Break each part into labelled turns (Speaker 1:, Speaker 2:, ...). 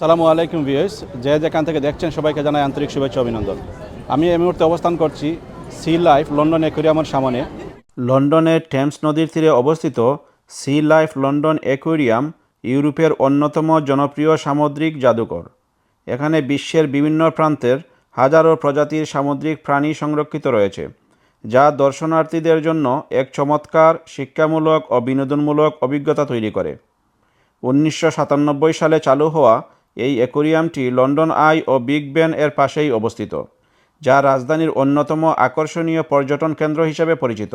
Speaker 1: সালামু আলাইকুম ভিউয়ার্স। যে যেখান থেকে দেখছেন সবাইকে জানাই আন্তরিক শুভেচ্ছা অভিনন্দন। আমি এই মুহূর্তে অবস্থান করছি সি লাইফ লন্ডন অ্যাকুরিয়ামের সামনে। লন্ডনের টেমস নদীর তীরে অবস্থিত সি লাইফ লন্ডন অ্যাকুরিয়াম ইউরোপের অন্যতম জনপ্রিয় সামুদ্রিক জাদুঘর। এখানে বিশ্বের বিভিন্ন প্রান্তের হাজারো প্রজাতির সামুদ্রিক প্রাণী সংরক্ষিত রয়েছে, যা দর্শনার্থীদের জন্য এক চমৎকার, শিক্ষামূলক ও বিনোদনমূলক অভিজ্ঞতা তৈরি করে। উনিশশো সাতানব্বই সালে চালু হওয়া এই অ্যাকোরিয়ামটি লন্ডন আই ও বিগ বেন এর পাশেই অবস্থিত, যা রাজধানীর অন্যতম আকর্ষণীয় পর্যটন কেন্দ্র হিসেবে পরিচিত।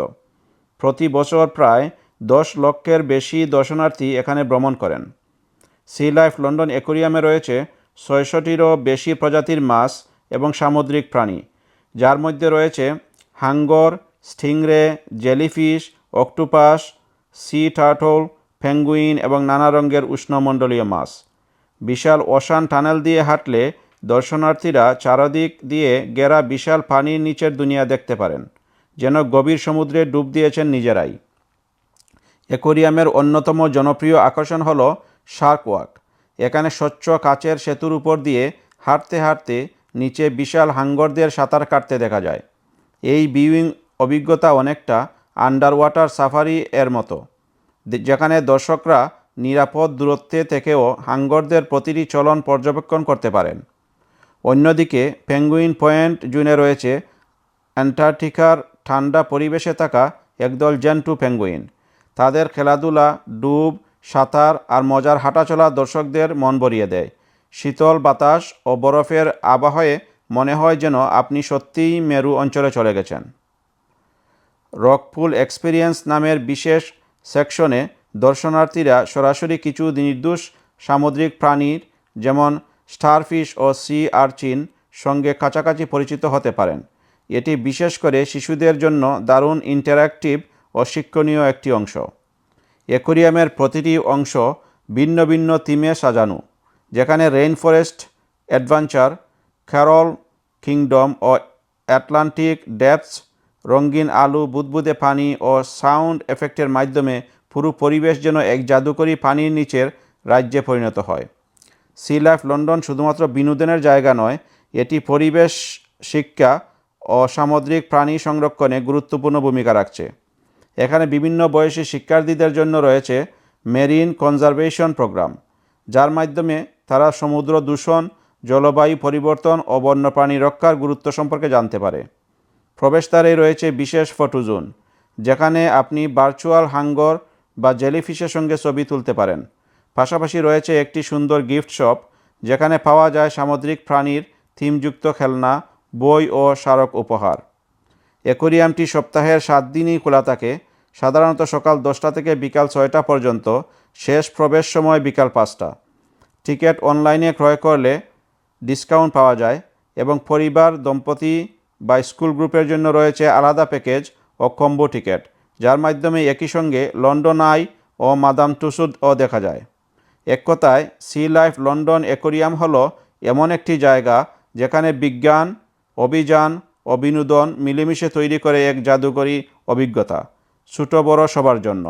Speaker 1: প্রতি বছর প্রায় দশ লক্ষের বেশি দর্শনার্থী এখানে ভ্রমণ করেন। সি লাইফ লন্ডন অ্যাকোরিয়ামে রয়েছে ছয়শটিরও বেশি প্রজাতির মাছ এবং সামুদ্রিক প্রাণী, যার মধ্যে রয়েছে হাঙ্গর, stingray, jellyfish, octopus, sea turtle, penguin এবং নানা রঙের উষ্ণমণ্ডলীয় মাছ। বিশাল ওশান টানেল দিয়ে হাঁটলে দর্শনার্থীরা চারদিক দিয়ে গেরা বিশাল পানির নিচের দুনিয়া দেখতে পারেন, যেন গভীর সমুদ্রে ডুব দিয়েছেন নিজেরাই। অ্যাকোরিয়ামের অন্যতম জনপ্রিয় আকর্ষণ হলো শার্ক ওয়াক। এখানে স্বচ্ছ কাচের সেতুর উপর দিয়ে হাঁটতে হাঁটতে নিচে বিশাল হাঙ্গরদের সাঁতার কাটতে দেখা যায়। এই ভিউইং অভিজ্ঞতা অনেকটা আন্ডার ওয়াটার সাফারি এর মতো, যেখানে দর্শকরা নিরাপদ দূরত্বে থেকেও হাঙ্গরদের প্রতিটি চলন পর্যবেক্ষণ করতে পারেন। অন্যদিকে, পেঙ্গুইন পয়েন্ট জুনে রয়েছে অ্যান্টার্কটিকার ঠান্ডা পরিবেশে থাকা একদল জেন্টু পেঙ্গুইন। তাদের খেলাধুলা, ডুব, সাঁতার আর মজার হাঁটাচলা দর্শকদের মন ভরিয়ে দেয়। শীতল বাতাস ও বরফের আবহাওয়ায় মনে হয় যেন আপনি সত্যিই মেরু অঞ্চলে চলে গেছেন। রকফুল এক্সপিরিয়েন্স নামের বিশেষ সেকশনে দর্শনার্থীরা সরাসরি কিছু নির্দোষ সামুদ্রিক প্রাণীর, যেমন স্টারফিশ ও সি আর্চিন, সঙ্গে কাছাকাছি পরিচিত হতে পারেন। এটি বিশেষ করে শিশুদের জন্য দারুণ ইন্টারঅ্যাক্টিভ ও শিক্ষণীয় একটি অংশ। অ্যাকোরিয়ামের প্রতিটি অংশ ভিন্ন ভিন্ন থিমে সাজানো, যেখানে rain forest adventure, coral kingdom ও অ্যাটলান্টিক ডেপস রঙিন আলু, বুদবুদে পানি ও সাউন্ড এফেক্টের মাধ্যমে পুরো পরিবেশ যেন এক জাদুকরী পানির নিচের রাজ্যে পরিণত হয়। সি লাইফ লন্ডন শুধুমাত্র বিনোদনের জায়গা নয়, এটি পরিবেশ, শিক্ষা ও সামুদ্রিক প্রাণী সংরক্ষণে গুরুত্বপূর্ণ ভূমিকা রাখছে। এখানে বিভিন্ন বয়সী শিক্ষার্থীদের জন্য রয়েছে মেরিন কনজারভেশন প্রোগ্রাম, যার মাধ্যমে তারা সমুদ্র দূষণ, জলবায়ু পরিবর্তন ও বন্যপ্রাণী রক্ষার গুরুত্ব সম্পর্কে জানতে পারে। প্রবেশদ্বারে রয়েছে বিশেষ ফটো জোন, যেখানে আপনি ভার্চুয়াল হাঙ্গর বা জেলিফিশের সঙ্গে ছবি তুলতে পারেন। পাশাপাশি রয়েছে একটি সুন্দর গিফট শপ, যেখানে পাওয়া যায় সামুদ্রিক প্রাণীর থিমযুক্ত খেলনা, বই ও স্মারক উপহার। অ্যাকোরিয়ামটি সপ্তাহের সাত দিনই খোলা থাকে। সাধারণত সকাল দশটা থেকে বিকাল ছয়টা পর্যন্ত। শেষ প্রবেশ সময় বিকাল পাঁচটা। টিকিট অনলাইনে ক্রয় করলে ডিসকাউন্ট পাওয়া যায় এবং পরিবার, দম্পতি বা স্কুল গ্রুপের জন্য রয়েছে আলাদা প্যাকেজ ও কম্বো টিকিট। যার মাধ্যমে একই সঙ্গে লন্ডন আই ও মাদাম টুসুদ ও দেখা যায়। এক কথায়, সি লাইফ লন্ডন অ্যাকোরিয়াম হল এমন একটি জায়গা যেখানে বিজ্ঞান, অভিযান ও বিনোদন মিলেমিশে তৈরি করে এক জাদুকরী অভিজ্ঞতা, ছোটো বড় সবার জন্য।